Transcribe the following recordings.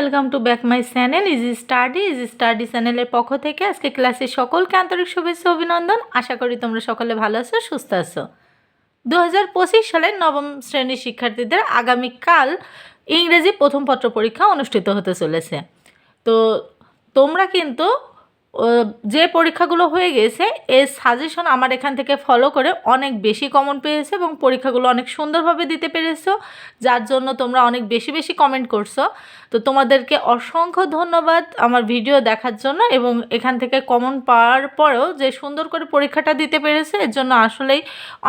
Welcome to back my channel easy study easy study চ্যানেলের পক্ষ থেকে আজকে ক্লাসে সকলকে আন্তরিক শুভেচ্ছা অভিনন্দন। আশা করি তোমরা সকলে ভালো আছো, সুস্থ আছো। দু হাজার পঁচিশ সালের নবম শ্রেণির শিক্ষার্থীদের আগামীকাল ইংরেজি প্রথম পত্র পরীক্ষা অনুষ্ঠিত হতে চলেছে। তো তোমরা কিন্তু যে পরীক্ষাগুলো হয়ে গেছে, এর সাজেশন আমার এখান থেকে ফলো করে অনেক বেশি কমন পেয়েছে এবং পরীক্ষাগুলো অনেক সুন্দরভাবে দিতে পেরেছ, যার জন্য তোমরা অনেক বেশি বেশি কমেন্ট করছ। তো তোমাদেরকে অসংখ্য ধন্যবাদ আমার ভিডিও দেখার জন্য এবং এখান থেকে কমন পাওয়ার পরেও যে সুন্দর করে পরীক্ষাটা দিতে পেরেছে, এর জন্য আসলেই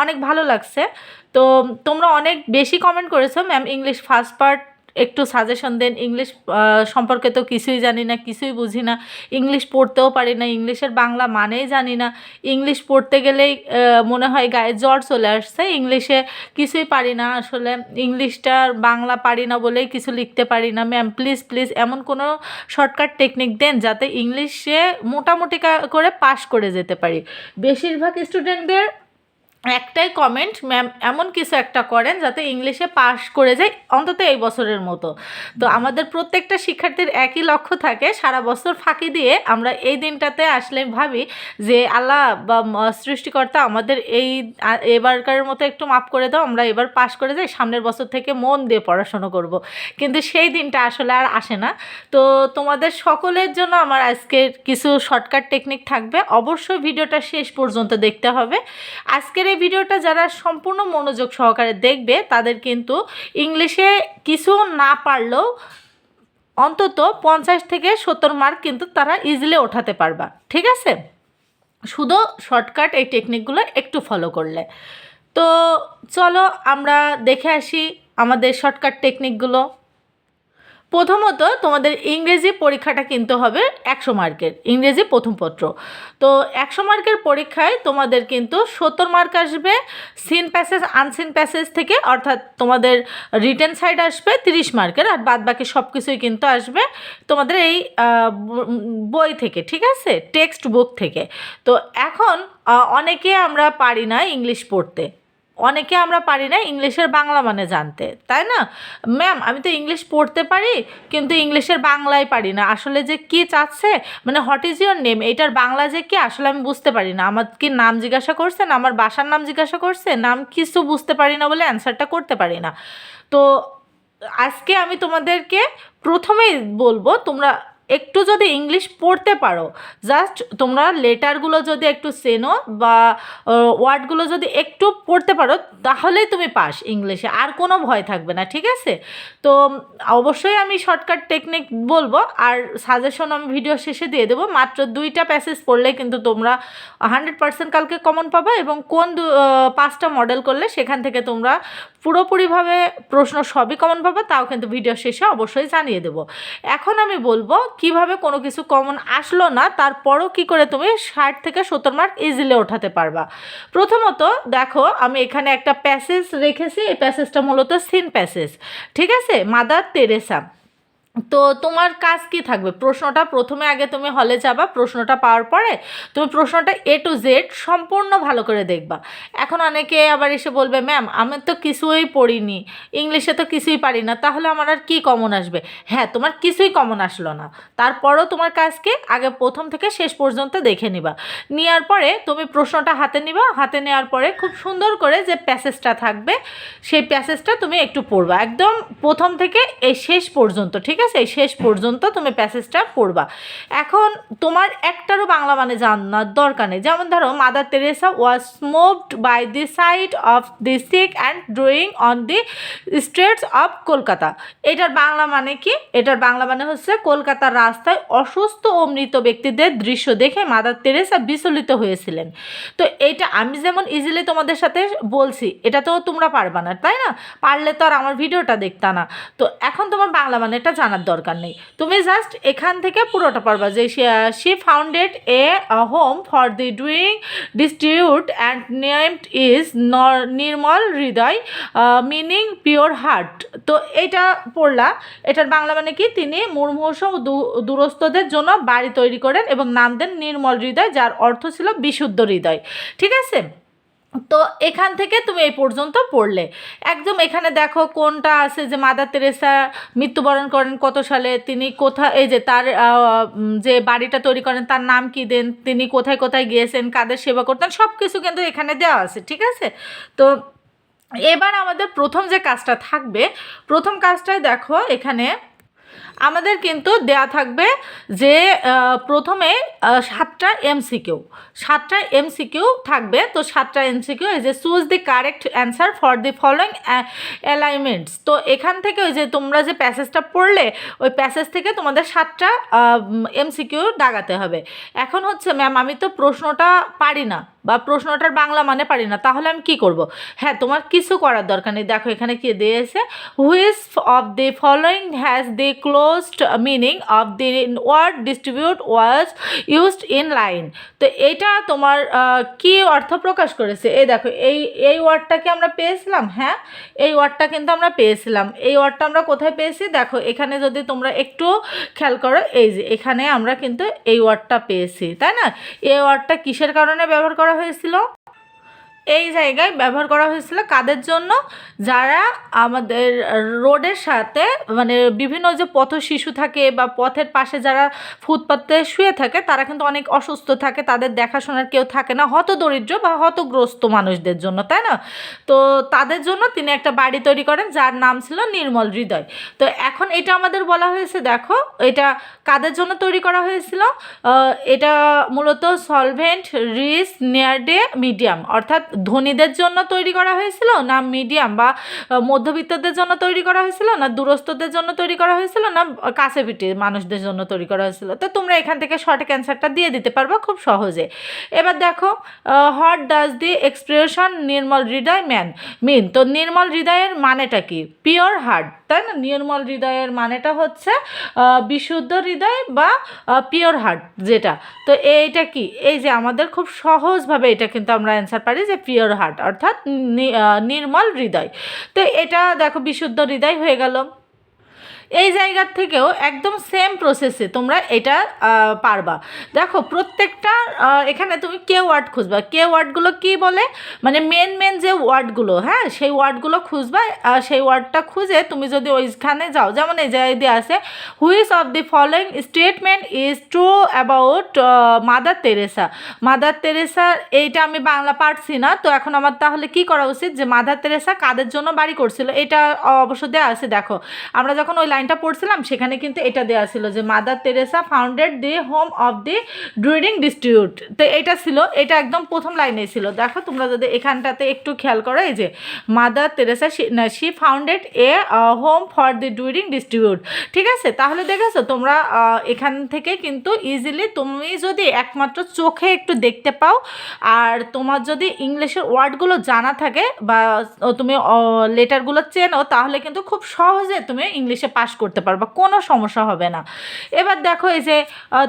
অনেক ভালো লাগছে। তো তোমরা অনেক বেশি কমেন্ট করেছ ম্যাম ইংলিশ ফার্স্ট পার্ট একটু সাজেশন দেন ইংলিশ সম্পর্কে তো কিছুই জানি না, কিছুই বুঝি না। ইংলিশ পড়তেও পারি না ইংলিশের বাংলা মানেই জানি না। ইংলিশ পড়তে গেলেই মনে হয় গায়ে জ্বর চলে আসছে ইংলিশে কিছুই পারি না। আসলে ইংলিশটার বাংলা পারি না বলেই কিছু লিখতে পারি না। ম্যাম প্লিজ প্লিজ এমন কোনো শর্টকাট টেকনিক দেন যাতে ইংলিশে মোটামুটি করে পাশ করে যেতে পারি। বেশিরভাগ স্টুডেন্টদের একটাই কমেন্ট ম্যাম এমন কিছু একটা করেন যাতে ইংলিশে পাশ করে যায় অন্তত এই বছরের মতো। তো আমাদের প্রত্যেকটা শিক্ষার্থীর একই লক্ষ্য থাকে সারা বছর ফাঁকি দিয়ে আমরা এই দিনটাতে আসলে ভাবি যে আল্লাহ বা সৃষ্টিকর্তা আমাদের এই এবারকার মতো একটু মাফ করে দাও আমরা এবার পাশ করে যাই সামনের বছর থেকে মন দিয়ে পড়াশোনা করব। কিন্তু সেই দিনটা আসলে আর আসে না। তো তোমাদের সকলের জন্য আমার আজকের কিছু শর্টকাট টেকনিক থাকবে। অবশ্যই ভিডিওটা শেষ পর্যন্ত দেখতে হবে। আজকের এই ভিডিওটা যারা সম্পূর্ণ মনোযোগ সহকারে দেখবে, তাদের কিন্তু ইংলিশে কিছু না পারলেও অন্তত পঞ্চাশ থেকে সত্তর মার্ক কিন্তু তারা ইজিলি ওঠাতে পারবা। ঠিক আছে? শুধু শর্টকাট এই টেকনিকগুলো একটু ফলো করলে। তো চলো আমরা দেখে আসি আমাদের শর্টকাট টেকনিকগুলো প্রথমত তোমাদের ইংরেজি পরীক্ষাটা কিন্তু হবে একশো মার্কের, ইংরেজি প্রথম পত্র। তো একশো মার্কের পরীক্ষায় তোমাদের কিন্তু সত্তর মার্ক আসবে সিন প্যাসেজ আনসিন প্যাসেজ থেকে অর্থাৎ তোমাদের রিটেন সাইড আসবে তিরিশ মার্কের আর বাদ বাকি সব কিছুই কিন্তু আসবে তোমাদের এই বই থেকে, ঠিক আছে? টেক্সট বুক থেকে। তো এখন অনেকে আমরা পারি না ইংলিশ পড়তে। অনেকে আমরা পারি না ইংলিশের বাংলা মানে জানতে, তাই না? ম্যাম আমি তো ইংলিশ পড়তে পারি, কিন্তু ইংলিশের বাংলায় পারি না। আসলে যে কি চাচ্ছে? মানে হোয়াট ইজ ইউর নেম এটার বাংলা যে কি? আসলে আমি বুঝতে পারি না। আমার কি নাম জিজ্ঞাসা করছেন? আমার বাসার নাম জিজ্ঞাসা করছে নাম কিছু বুঝতে পারি না বলে অ্যান্সারটা করতে পারি না। তো আজকে আমি তোমাদেরকে প্রথমেই বলব, তোমরা একটু যদি ইংলিশ পড়তে পারো জাস্ট তোমরা লেটারগুলো যদি একটু চেনো বা ওয়ার্ডগুলো যদি একটু পড়তে পারো, তাহলেই তুমি পাস ইংলিশে আর কোনো ভয় থাকবে না, ঠিক আছে? তো অবশ্যই আমি শর্টকাট টেকনিক বলব, আর সাজেশন আমি ভিডিও শেষে দিয়ে দেবো, মাত্র দুইটা প্যাসেজ পড়লে কিন্তু তোমরা হান্ড্রেড পার্সেন্ট কালকে কমন পাবে এবং কোন পাঁচটা মডেল করলে সেখান থেকে তোমরা পুরোপুরিভাবে প্রশ্ন সবই কমন পাবে, তাও কিন্তু ভিডিও শেষে অবশ্যই জানিয়ে দেবো। এখন আমি বলব কীভাবে কোনো কিছু কমন আসলো না, তারপরও কি করে তুমি ষাট থেকে সত্তর মার্ক ইজিলি ওঠাতে পারবা। প্রথমত দেখো, আমি এখানে একটা প্যাসেজ রেখেছি, এই প্যাসেজটা মূলত সিন প্যাসেজ ঠিক আছে? মাদার তেরেসা তো তোমার কাজ কি থাকবে? প্রশ্নটা প্রথমে আগে তুমি হলে যাবা, প্রশ্নটা পাওয়ার পরে তুমি প্রশ্নটা এ টু জেড সম্পূর্ণ ভালো করে দেখবা। এখন অনেকে আবার এসে বলবে ম্যাম আমি তো কিছুই পড়িনি ইংলিশে তো কিছুই পারি না, তাহলে আমার আর কি কমন আসবে? হ্যাঁ তোমার কিছুই কমন আসলো না। তারপরও তোমার কাজকে আগে প্রথম থেকে শেষ পর্যন্ত দেখে নিবা। নেওয়ার পরে তুমি প্রশ্নটা হাতে নিবা, হাতে নেওয়ার পরে খুব সুন্দর করে যে প্যাসেজটা থাকবে, সেই প্যাসেজটা তুমি একটু পড়বা। একদম প্রথম থেকে এই শেষ পর্যন্ত, ঠিক আছে? শেষ পর্যন্ত তুমি প্যাসেজটা পড়বা। এখন তোমার একটারও বাংলা মানে জানার দরকার নেই। যেমন ধরো Mother Teresa was moved by the sight of the sick and drawing on the streets of Kolkata এটার বাংলা মানে কি? এটার বাংলা মানে হচ্ছে কলকাতার রাস্তায় অসুস্থ ও মৃত ব্যক্তিদের দৃশ্য দেখে মাদার তেরেসা বিচলিত হয়েছিলেন। তো এইটা আমি যেমন ইজিলি তোমাদের সাথে বলছি, এটা তো তোমরা পারবা না, তাই না? পারলে তো আর আমার ভিডিওটা দেখতা না। তো এখন তোমার বাংলা মানে এটা জানার দরকার নেই। তুমি জাস্ট এখান থেকে পুরোটা পারবা যে she founded a home for the dying distribute and named is Nirmal Hriday meaning pure heart তো এটা পড়লা। এটার বাংলা মানে কি? তিনি মুর্মুষ দূরস্থদের জন্য বাড়ি তৈরি করেন এবং নাম দেন নির্মল হৃদয়, যার অর্থ ছিল বিশুদ্ধ হৃদয়। ঠিক আছে? তো এখান থেকে তুমি এই পর্যন্ত পড়লে। একদম এখানে দেখো কোনটা আছে যে মাদার তেরেসা মৃত্যুবরণ করেন কত সালে, তিনি কোথায় এই যে তার যে বাড়িটা তৈরি করেন তার নাম কি দেন, তিনি কোথায় কোথায় গিয়েছেন, কাদের সেবা করতেন সব কিছু কিন্তু এখানে দেওয়া আছে, ঠিক আছে? তো এবার আমাদের প্রথম যে কাজটা থাকবে, প্রথম কাজটাই দেখো এখানে আমাদের কিন্তু দেয়া থাকবে যে প্রথমে সাতটা এমসিকিউ। সাতটা এমসিকিউ থাকবে। তো সাতটা এমসিকিউ, এই যে choose the correct answer for the following alignments তো এখান থেকে ওই যে তোমরা যে প্যাসেজটা পড়লে, ওই প্যাসেজ থেকে তোমাদের সাতটা এমসিকিউ দাগাতে হবে। এখন হচ্ছে ম্যাম আমি তো প্রশ্নটা পারি না বা প্রশ্নটার বাংলা মানে পারি না, তাহলে আমি কি করব? হ্যাঁ তোমার কিছু করার দরকার নেই। দেখো এখানে কি দিয়েছে which of the following has the closed meaning of the word distribute was used in line তো এইটা তোমার কি অর্থ প্রকাশ করেছে? এই দেখো, এই এই ওয়ার্ডটা কি আমরা পেয়েছিলাম? হ্যাঁ এই ওয়ার্ডটা কিন্তু আমরা পেয়েছিলাম। এই ওয়ার্ডটা আমরা কোথায় পেয়েছি? দেখো, এখানে যদি তোমরা একটু খেয়াল করো, এই যে এখানে আমরা কিন্তু এই ওয়ার্ডটা পেয়েছি, তাই না? এই ওয়ার্ডটা কিসের কারণে ব্যবহার করা হয়েছিল? এই জায়গায় ব্যবহার করা হয়েছিল। কাদের জন্য? যারা আমাদের রোডের সাথে মানে বিভিন্ন যে পথ শিশু থাকে বা পথের পাশে যারা ফুটপাতে শুয়ে থাকে, তারা কিন্তু অনেক অসুস্থ থাকে, তাদের দেখাশোনার কেউ থাকে না, হত দরিদ্র বা হতগ্রস্ত মানুষদের জন্য, তাই না? তো তাদের জন্য তিনি একটা বাড়ি তৈরি করেন, যার নাম ছিল নির্মল হৃদয়। তো এখন এটা আমাদের বলা হয়েছে, দেখো, এটা কাদের জন্য তৈরি করা হয়েছিল? এটা মূলত solvent, rich, near day, medium, অর্থাৎ ধনীদের জন্য তৈরি করা হয়েছিল না মিডিয়াম বা মধ্যবিত্তদের জন্য তৈরি করা হয়েছিল না দূরস্থদের জন্য তৈরি করা হয়েছিল না, কাছে পিঠে মানুষদের জন্য তৈরি করা হয়েছিল। তো তোমরা এখান থেকে সঠিক অ্যান্সারটা দিয়ে দিতে পারবা খুব সহজে। এবার দেখো what does the expression Nirmal Hriday man mean? তো নির্মল হৃদয়ের মানেটা কি? পিওর হার্ট, তাই না? নির্মল হৃদয়ের মানেটা হচ্ছে বিশুদ্ধ হৃদয় বা পিওর হার্ট যেটা। তো এইটা কি? এই যে আমাদের খুব সহজভাবে এটা কিন্তু আমরা অ্যান্সার পারি যে পিওর হার্ট অর্থাৎ নির্মল হৃদয়। তো এটা দেখো বিশুদ্ধ হৃদয় হয়ে গেল। এই জায়গার থেকেও একদম সেম প্রসেসে তোমরা এটা পারবা। দেখো, প্রত্যেকটা এখানে তুমি কে ওয়ার্ড খুঁজবা? কে ওয়ার্ডগুলো কি বলে? মানে মেন মেন যে ওয়ার্ডগুলো হ্যাঁ? সেই ওয়ার্ডগুলো খুঁজবা সেই ওয়ার্ডটা খুঁজে তুমি যদি ওইখানে যাও, যেমন এই জায়গায় আছে which of the following statement is true about Mother Teresa Mother Teresa এইটা আমি বাংলা পারছি না, তো এখন আমার তাহলে কি করা উচিত? যে মাদার তেরেসা কাদের জন্য বাড়ি করছিল? এটা অবশ্য দেওয়া আছে, দেখো। আমরা যখন ওই লাইনটা পড়ছিলাম, সেখানে কিন্তু এটা দেওয়া ছিল যে Mother Teresa founded the home of the ড্রুইডিং distribute তো এটা ছিল, এটা একদম প্রথম লাইনে ছিল। দেখো, তোমরা যদি এখানটাতে একটু খেয়াল করো, এই যে Mother Teresa she founded a home for the dying distribute ঠিক আছে? তাহলে দেখেছ, তোমরা এখান থেকে কিন্তু ইজিলি তুমি যদি একমাত্র চোখে একটু দেখতে পাও, আর তোমার যদি ইংলিশের ওয়ার্ডগুলো জানা থাকে, বা তুমি লেটারগুলো চেনো, তাহলে কিন্তু খুব সহজে তুমি ইংলিশে পাশ করতে পারবা কোনো সমস্যা হবে না। এবার দেখো এই যে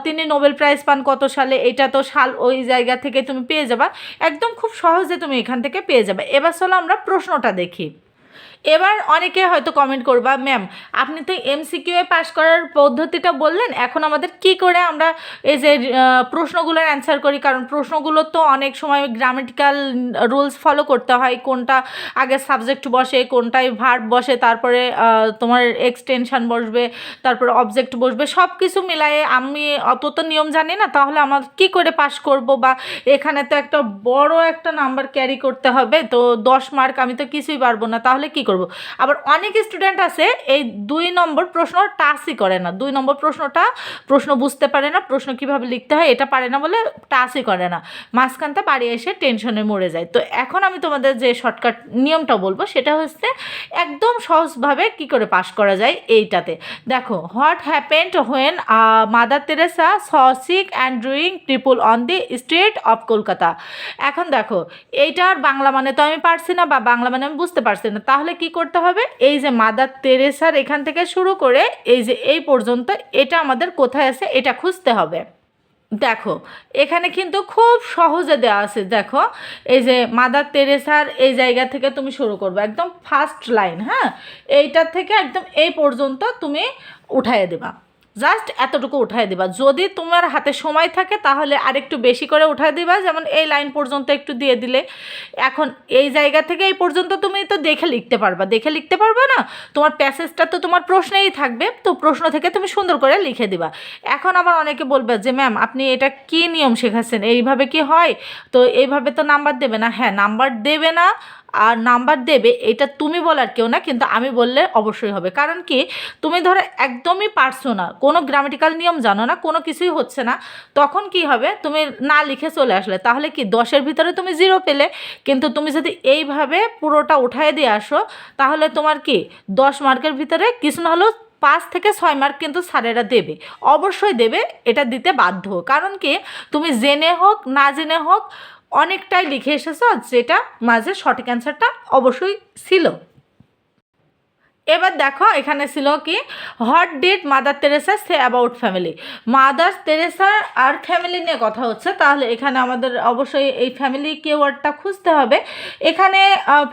তিনি নোবেল প্রাইজ পান কত সালে, এটা তো সাল, ওই জায়গা থেকে তুমি পেয়ে যাবা। একদম খুব সহজে তুমি এখান থেকে পেয়ে যাবে। এবার চলো আমরা প্রশ্নটা দেখি। এবার অনেকে হয়তো কমেন্ট করবা ম্যাম আপনি তো এমসিকিউ এ পাস করার পদ্ধতিটা বললেন, এখন আমাদের কি করে আমরা এই যে প্রশ্নগুলোর অ্যান্সার করি? কারণ প্রশ্নগুলো তো অনেক সময় গ্রামেটিক্যাল রুলস ফলো করতে হয়, কোনটা আগে সাবজেক্ট বসে, কোনটায় ভার্ব বসে, তারপরে তোমার এক্সটেনশন বসবে, তারপরে অবজেক্ট বসবে সব কিছু মিলায়ে আমি অত তো নিয়ম জানি না, তাহলে আমার কি করে পাস করব বা এখানে তো একটা বড় একটা নাম্বার ক্যারি করতে হবে, তো দশ মার্ক আমি তো কিছুই পারব না, তাহলে কি করব? আবার অনেক স্টুডেন্ট আছে, এই দুই নম্বর প্রশ্ন টাচই করে না। দুই নম্বর প্রশ্নটা প্রশ্ন বুঝতে পারে না, প্রশ্ন কীভাবে লিখতে হয় এটা পারে না বলে টাচই করে না। মাঝখানটা বাড়ি এসে টেনশনে মরে যায়। তো এখন আমি তোমাদের যে শর্টকাট নিয়মটা বলব, সেটা হচ্ছে একদম সহজভাবে কি করে পাস করা যায় এইটাতে। দেখো what happened when Mother Teresa saw sick and ড্রুইং people on the street of Kolkata এখন দেখো, এইটার বাংলা মানে তো আমি পারছি না বা বাংলা মানে আমি বুঝতে পারছি না। তাহলে কি করতে হবে? এই যে মাদার তেরেসার এখান থেকে শুরু করে এই যে এই পর্যন্ত এটা আমাদের কোথায় আছে? এটা খুঁজতে হবে। দেখো, এখানে কিন্তু খুব সহজে দেওয়া আছে। দেখো, এই যে মাদার তেরেসার এই জায়গা থেকে তুমি শুরু করবে, একদম ফার্স্ট লাইন হ্যাঁ? এইটার থেকে একদম এই পর্যন্ত তুমি উঠাইয়ে দেবা। জাস্ট এতটুকু উঠাই দিবা। যদি তোমার হাতে সময় থাকে, তাহলে আরেকটু বেশি করে উঠাই দিবা। যেমন এই লাইন পর্যন্ত একটু দিয়ে দিলে। এখন এই জায়গা থেকে এই পর্যন্ত তুমি তো দেখে লিখতে পারবা। দেখে লিখতে পারবা না? তোমার প্যাসেজটা তো তোমার প্রশ্নেই থাকবে। তো প্রশ্ন থেকে তুমি সুন্দর করে লিখে দিবা। এখন আবার অনেকে বলবে যে, ম্যাম, আপনি এটা কি নিয়ম শেখাচ্ছেন? এইভাবে কি হয়? তো এইভাবে তো নাম্বার দেবে না। হ্যাঁ নাম্বার দেবে না। আর নাম্বার দেবে, এটা তুমি বলার কেউ না, কিন্তু আমি বললে অবশ্যই হবে। কারণ কি, তুমি ধরো একদমই পারছ না কোনো গ্রামেটিক্যাল নিয়ম জানো না, কোনো কিছুই হচ্ছে না, তখন কি হবে, তুমি না লিখে চলে আসলে। তাহলে কি, দশের ভিতরে তুমি জিরো পেলে, কিন্তু তুমি যদি এইভাবে পুরোটা উঠায় দিয়ে আসো, তাহলে তোমার কি, দশ মার্কের ভিতরে কিছু না হলেও পাঁচ থেকে ছয় মার্ক কিন্তু স্যারেরা দেবে। অবশ্যই দেবে, এটা দিতে বাধ্য। কারণ কি, তুমি জেনে হোক, না জেনে হোক অনেকটাই লিখে এসেছ যেটা মাঝে সঠিক অ্যান্সারটা অবশ্যই ছিল। এবার দেখো, এখানে ছিল কি? What did Mother Teresa say about family Mother Teresa R family নিয়ে কথা হচ্ছে। তাহলে এখানে আমাদের অবশ্যই এই ফ্যামিলি কেওয়ার্ডটা খুঁজতে হবে। এখানে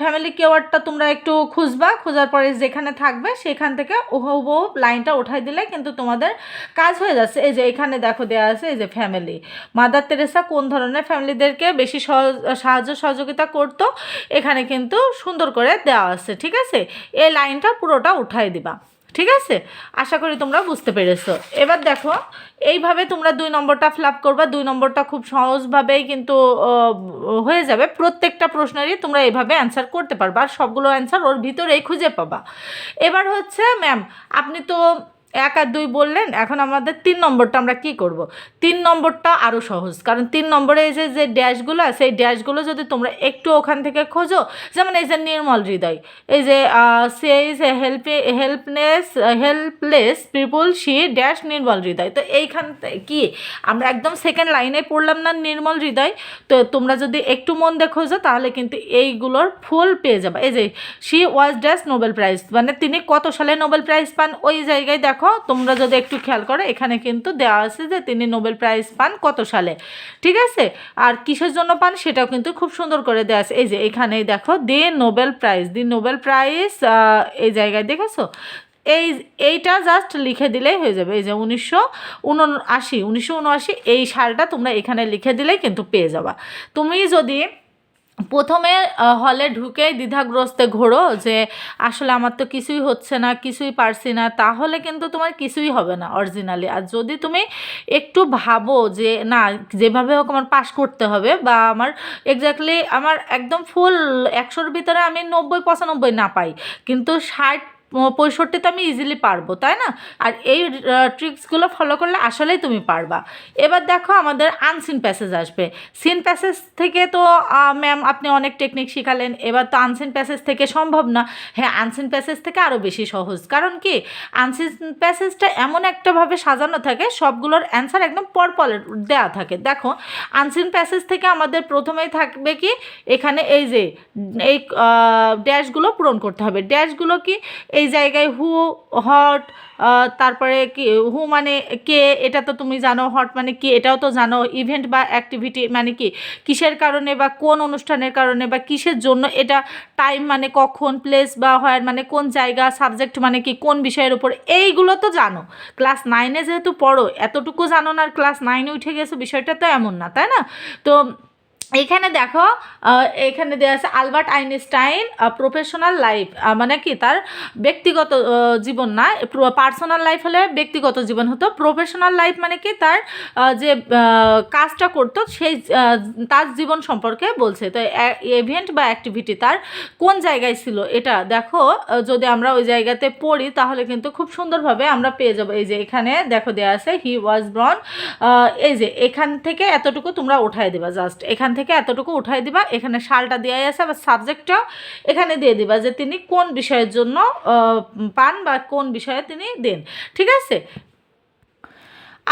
ফ্যামিলি কেওয়ার্ডটা তোমরা একটু খুঁজবা। খোঁজার পরে যেখানে থাকবে, সেখান থেকে হুবহু লাইনটা উঠাই দিলে কিন্তু তোমাদের কাজ হয়ে যাচ্ছে। এই যে এখানে দেখো দেওয়া আছে, এই যে ফ্যামিলি মাদার তেরেসা কোন ধরনের ফ্যামিলিদেরকে বেশি সাহায্য সহযোগিতা করতো? এখানে কিন্তু সুন্দর করে দেওয়া আছে, ঠিক আছে? এই লাইনটা পুরোটা উঠাই দিবা। ঠিক আছে? আশা করি তোমরা বুঝতে পেরেছ। এবার দেখো, এইভাবে তোমরা দুই নম্বরটা ফ্লাপ করবা। দুই নম্বরটা খুব সহজভাবেই কিন্তু হয়ে যাবে। প্রত্যেকটা প্রশ্নেরই তোমরা এইভাবে অ্যান্সার করতে পারবা। আর সবগুলো অ্যান্সার ওর ভিতরেই খুঁজে পাবা। এবার হচ্ছে ম্যাম আপনি তো এক আর দুই বললেন, এখন আমাদের তিন নম্বরটা আমরা কি করব? তিন নম্বরটা আরও সহজ, কারণ তিন নম্বরে এই যে যে ড্যাশগুলো এই ড্যাশগুলো যদি তোমরা একটু ওখান থেকে খোঁজো, যেমন এই যে নির্মল হৃদয়, এই যে she is help helpness helpless people see dash Nirmal Hriday. তো এইখান কি, আমরা একদম সেকেন্ড লাইনে পড়লাম না নির্মল হৃদয়, তো তোমরা যদি একটু মন দিয়ে খোঁজো, তাহলে কিন্তু এইগুলোর ফুল পেয়ে যাবে। এই যে she was dash Nobel prize মানে তিনি কত সালে নোবেল প্রাইজ পান? ওই জায়গায় দেখো। তোমরা যদি একটু খেয়াল করো, এখানে কিন্তু দেওয়া আছে যে তিনি নোবেল প্রাইজ পান কত সালে, ঠিক আছে? আর কিসের জন্য পান সেটাও কিন্তু খুব সুন্দর করে দেওয়া আছে। এই যে এখানেই দেখো, the Nobel prize, the Nobel prize এই জায়গায় দেখেছ? এই, এইটা জাস্ট লিখে দিলেই হয়ে যাবে। এই যে উনিশশো উনআশি উনিশশো উনআশি, এই সালটা তোমরা এখানে লিখে দিলেই কিন্তু পেয়ে যাবা। তুমি যদি প্রথমে হলে ঢুকে দ্বিধাগ্রস্তে ঘোরো যে, আসলে আমার তো কিছুই হচ্ছে না, কিছুই পারছি না, তাহলে কিন্তু তোমার কিছুই হবে না অরিজিনালি আর যদি তুমি একটু ভাবো যে, না, যেভাবে হোক আমার পাশ করতে হবে বা আমার এক্স্যাক্টলি আমার একদম ফুল একশোর ভিতরে আমি নব্বই পঁচানব্বই না পাই, কিন্তু ষাট পঁয়ষট্টি তো আমি ইজিলি পারব, তাই না? আর এই ট্রিক্সগুলো ফলো করলে আসলেই তুমি পারবা। এবার দেখো আমাদের আনসিন প্যাসেজ আসবে। সিন প্যাসেজ থেকে তো ম্যাম আপনি অনেক টেকনিক শিখালেন। এবার তো আনসিন প্যাসেজ থেকে সম্ভব না। হ্যাঁ আনসিন প্যাসেজ থেকে আরও বেশি সহজ। কারণ কি? আনসিন প্যাসেজটা এমন একটাভাবে সাজানো থাকে, সবগুলোর অ্যান্সার একদম পরপর দেওয়া থাকে। দেখো আনসিন প্যাসেজ থেকে আমাদের প্রথমেই থাকবে কি? এখানে এই যে, এই ড্যাশগুলো পূরণ করতে হবে। ড্যাশগুলো কি? এই জায়গায় হু হট তারপরে কি হু মানে কে, এটা তো তুমি জানো হট মানে কি, এটাও তো জানো ইভেন্ট বা অ্যাক্টিভিটি মানে কি, কিসের কারণে বা কোন অনুষ্ঠানের কারণে বা কিসের জন্য, এটা টাইম মানে কখন প্লেস বা হয় মানে কোন জায়গা সাবজেক্ট মানে কি, কোন বিষয়ের উপর, এইগুলো তো জানো। ক্লাস নাইনে যেহেতু পড়ো, এতটুকু জানো না আর ক্লাস নাইনে উঠে গেছো, বিষয়টা তো এমন না, তাই না? তো এখানে দেখো এখানে দেওয়া আছে আলবার্ট আইনস্টাইন প্রফেশনাল লাইফ মানে কি তার ব্যক্তিগত জীবন না পার্সোনাল লাইফ হলে ব্যক্তিগত জীবন হতো। প্রফেশনাল লাইফ মানে কি তার যে কাজটা করতো, সেই তার জীবন সম্পর্কে বলছে। তো ইভেন্ট বা অ্যাক্টিভিটি তার কোন জায়গায় ছিল এটা দেখো যদি আমরা ওই জায়গাতে পড়ি তাহলে কিন্তু খুব সুন্দরভাবে আমরা পেয়ে যাব। এই যে এখানে দেখো দেওয়া আছে হি ওয়াজ ব্রন এই যে এখান থেকে এতটুকু তোমরা উঠাই দেবা জাস্ট এখান থেকে এতটুকু উঠাই দিবা। এখানে শালটা দেওয়াই আছে, আবার সাবজেক্টটাও এখানে দিয়ে দিবা যে তিনি কোন বিষয়ের জন্য পান বা কোন বিষয়ে তিনি দেন। ঠিক আছে?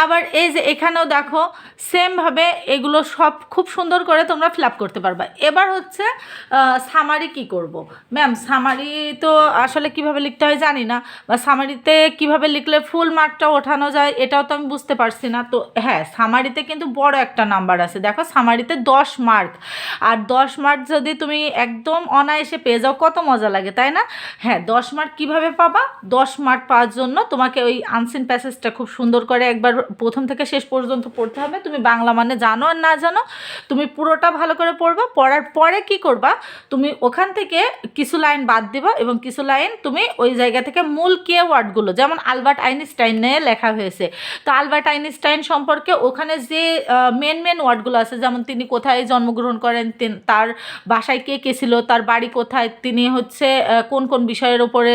আবার এই যে এখানেও দেখো সেমভাবে এগুলো সব খুব সুন্দর করে তোমরা ফিল করতে পারবা। এবার হচ্ছে সামারি কি করব? ম্যাম সামারি তো আসলে কীভাবে লিখতে হয় জানি না, বা সামারিতে কীভাবে লিখলে ফুল মার্কটা ওঠানো যায়, এটাও তো আমি বুঝতে পারছি না। তো হ্যাঁ সামারিতে কিন্তু বড় একটা নাম্বার আছে। দেখো সামারিতে দশ মার্ক আর দশ মার্ক যদি তুমি একদম অনায়াসে পেয়ে যাও, কত মজা লাগে, তাই না? হ্যাঁ দশ মার্ক কীভাবে পাবা? দশ মার্ক পাওয়ার জন্য তোমাকে ওই আনসিন প্যাসেজটা খুব সুন্দর করে একবার প্রথম থেকে শেষ পর্যন্ত পড়তে হবে। তুমি বাংলা মানে জানো আর না জানো, তুমি পুরোটা ভালো করে পড়বা। পড়ার পরে কি করবা? তুমি ওখান থেকে কিছু লাইন বাদ দিবা এবং কিছু লাইন তুমি ওই জায়গা থেকে মূল কে ওয়ার্ডগুলো যেমন আলবার্ট আইনস্টাইন নিয়ে লেখা হয়েছে। তো আলবার্ট আইনস্টাইন সম্পর্কে ওখানে যে মেন মেন ওয়ার্ডগুলো আছে, যেমন তিনি কোথায় জন্মগ্রহণ করেন তার বাসায় কে কে ছিল, তার বাড়ি কোথায়, তিনি হচ্ছে কোন কোন বিষয়ের ওপরে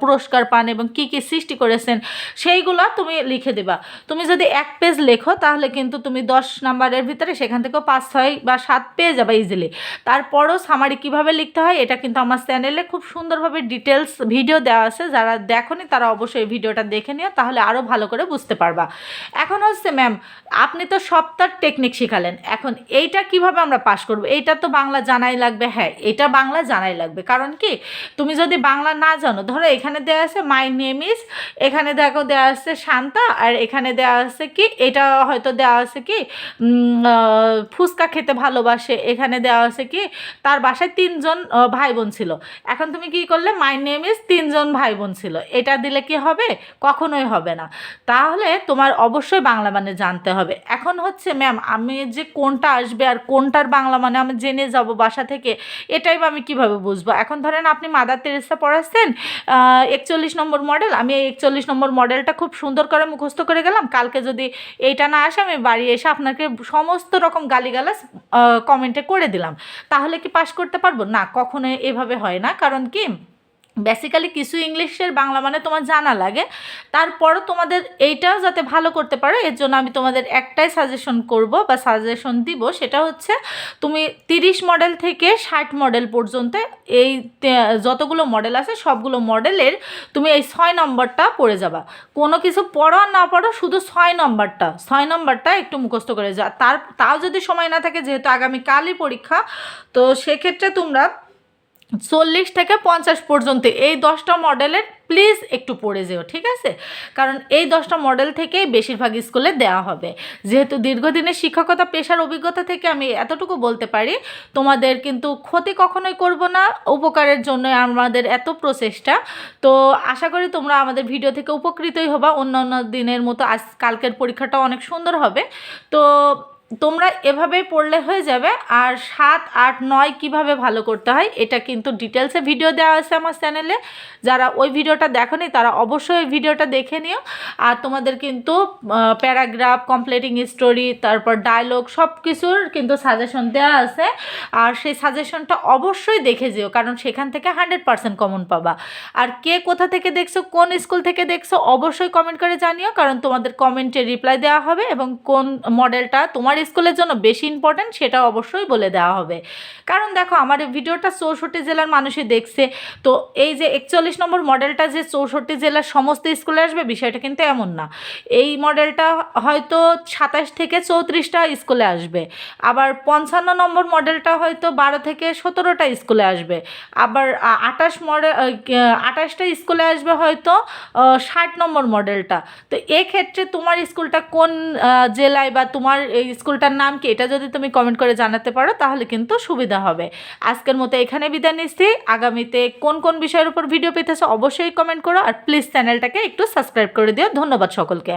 পুরস্কার পান এবং কি কি সৃষ্টি করেছেন, সেইগুলো তুমি লিখে দেবা। তুমি যদি এক পেজ লেখো, তাহলে কিন্তু তুমি দশ নাম্বারের ভিতরে সেখান থেকেও পাঁচ, ছয় বা সাত পেয়ে যাবে ইজিলি তারপরও সামারি কীভাবে লিখতে হয়, এটা কিন্তু আমার চ্যানেলে খুব সুন্দরভাবে ডিটেলস ভিডিও দেওয়া আছে। যারা দেখোনি, তারা অবশ্যই ভিডিওটা দেখে নিও, তাহলে আরও ভালো করে বুঝতে পারবা। এখন হচ্ছে ম্যাম আপনি তো সপ্তাহ টেকনিক শিখালেন। এখন এইটা কীভাবে আমরা পাশ করব? এইটা তো বাংলা জানাই লাগবে হ্যাঁ এটা বাংলা জানাই লাগবে। কারণ কি? তুমি যদি বাংলা না জানো, ধরো এখানে দেওয়া আছে মাই নেম ইজ এখানে দেখো দেওয়া আছে, শান্তা, আর এখানে দেওয়া আছে কি? এটা হয়তো দেওয়া আছে কি? ফুচকা খেতে ভালোবাসে। এখানে দেওয়া আছে কি? তার বাসায় তিনজন ভাই বোন ছিল। এখন তুমি কি করলে? মাই নেম ইজ তিনজন ভাই বোন ছিল। এটা দিলে কি হবে? কখনোই হবে না। তাহলে তোমার অবশ্যই বাংলা মানে জানতে হবে। এখন হচ্ছে ম্যাম আমি যে কোনটা আসবে আর কোনটার বাংলা মানে আমি জেনে যাব বাসা থেকে, এটাই বা আমি কীভাবে বুঝব? এখন ধরেন আপনি মাদার তেরেসা পড়াচ্ছেন একচল্লিশ নম্বর মডেল আমি একচল্লিশ নম্বর মডেলটা খুব সুন্দর করে মুখস্থ করে গেলাম কালকে যদি এইটা না আসে, আমি বাড়ি এসে আপনাকে সমস্ত রকম গালিগালাজ কমেন্টে করে দিলাম। তাহলে কি পাশ করতে পারব? না কখনো এভাবে হয় না। কারণ কি? বেসিক্যালি কিছু ইংলিশের বাংলা মানে তোমার জানা লাগে। তারপরও তোমাদের এইটাও যাতে ভালো করতে পারো, এর জন্য আমি তোমাদের একটাই সাজেশন করব বা সাজেশন দিব, সেটা হচ্ছে তুমি তিরিশ মডেল থেকে ষাট মডেল পর্যন্ত এই, যতগুলো মডেল আছে, সবগুলো মডেলের তুমি এই ছয় নম্বরটা পড়ে যাবা। কোনো কিছু পড়ো আর না পড়ো, শুধু ছয় নম্বরটা ছয় নম্বরটা একটু মুখস্থ করে যা তার, তাও যদি সময় না থাকে, যেহেতু আগামীকালই পরীক্ষা, তো সেক্ষেত্রে তোমরা চল্লিশ থেকে পঞ্চাশ পর্যন্ত এই দশটা মডেলের প্লিজ একটু পড়ে যেও, ঠিক আছে? কারণ এই দশটা মডেল থেকেই বেশিরভাগ স্কুলে দেওয়া হবে। যেহেতু দীর্ঘদিনের শিক্ষকতা পেশার অভিজ্ঞতা থেকে আমি এতটুকু বলতে পারি, তোমাদের কিন্তু ক্ষতি কখনোই করব না, উপকারের জন্য আমাদের এত প্রচেষ্টা। তো আশা করি তোমরা আমাদের ভিডিও থেকে উপকৃতই হবা। অন্য অন্য দিনের মতো আজ কালকের পরীক্ষাটা অনেক সুন্দর হবে। তো তোমরা এভাবেই পড়লে হয়ে যাবে। আর সাত, আট, নয় কীভাবে ভালো করতে হয়, এটা কিন্তু ডিটেলসে ভিডিও দেওয়া আছে আমার চ্যানেলে যারা ওই ভিডিওটা দেখোনি, তারা অবশ্যই ওই ভিডিওটা দেখে নিও। আর তোমাদের কিন্তু প্যারাগ্রাফ কমপ্লিটিং স্টোরি তারপর ডায়লগ সব কিছুর কিন্তু সাজেশন দেওয়া আছে। আর সেই সাজেশনটা অবশ্যই দেখে যেও, কারণ সেখান থেকে হান্ড্রেড পার্সেন্ট কমন পাবা। আর কে কোথা থেকে দেখছ, কোন স্কুল থেকে দেখছ, অবশ্যই কমেন্ট করে জানিও, কারণ তোমাদের কমেন্টে রিপ্লাই দেওয়া হবে এবং কোন মডেলটা তোমার স্কুলের জন্য বেশি ইম্পর্ট্যান্ট সেটা অবশ্যই বলে দেওয়া হবে। কারণ দেখো, আমার ভিডিওটা চৌষট্টি জেলার মানুষই দেখছে। তো এই যে একচল্লিশ নম্বর মডেলটা যে চৌষট্টি জেলার সমস্ত স্কুলে আসবে, বিষয়টা কিন্তু এমন না। এই মডেলটা হয়তো সাতাশ থেকে চৌত্রিশটা স্কুলে আসবে। আবার পঞ্চান্ন নম্বর মডেলটা হয়তো বারো থেকে সতেরোটা স্কুলে আসবে। আবার আটাশ মডেল আটাশটা স্কুলে আসবে হয়তো ষাট নম্বর মডেলটা তো এক্ষেত্রে তোমার স্কুলটা কোন জেলায় বা তোমার এই স্কুলটার নাম কি এটা যদি তুমি কমেন্ট করে জানাতে পারো, তাহলে কিন্তু সুবিধা হবে। আজকের মতো এখানে বিদায় নিচ্ছি। আগামীতে কোন কোন বিষয়ের উপর ভিডিও পেতেছো অবশ্যই কমেন্ট করো, আর প্লিজ চ্যানেলটাকে একটু সাবস্ক্রাইব করে দিও। ধন্যবাদ সকলকে।